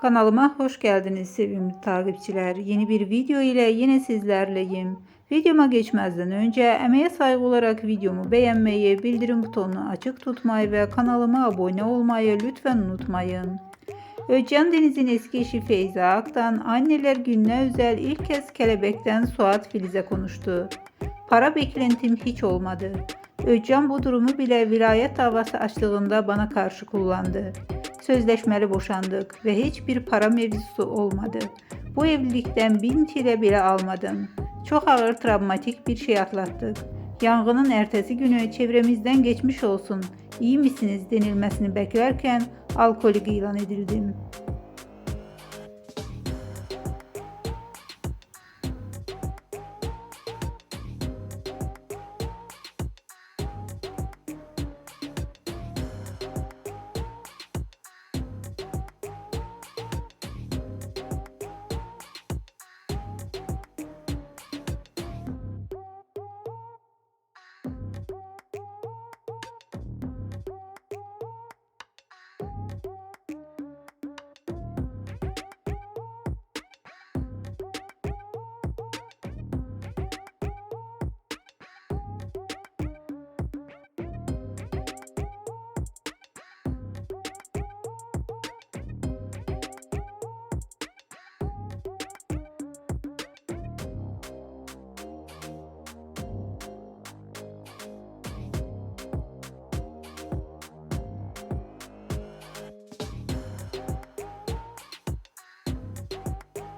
Kanalıma hoş geldiniz sevimli takipçiler. Yeni bir video ile yine sizlerleyim. Videoma geçmezden önce emeğe saygı olarak videomu beğenmeyi, bildirim butonunu açık tutmayı ve kanalıma abone olmayı lütfen unutmayın. Özcan Deniz'in eski eşi Feyza Aktan anneler gününe özel ilk kez kelebekten Suat Filiz'e konuştu. Para beklentim hiç olmadı. Özcan bu durumu bile vilayet davası açtığında bana karşı kullandı. Sözleşmeli boşandık ve hiçbir para mevzusu olmadı. Bu evlilikten bin TL bile almadım. Çok ağır travmatik bir şey atlattık. Yangının ertesi günü çevremizden geçmiş olsun, iyi misiniz denilmesini beklerken alkolik ilan edildim.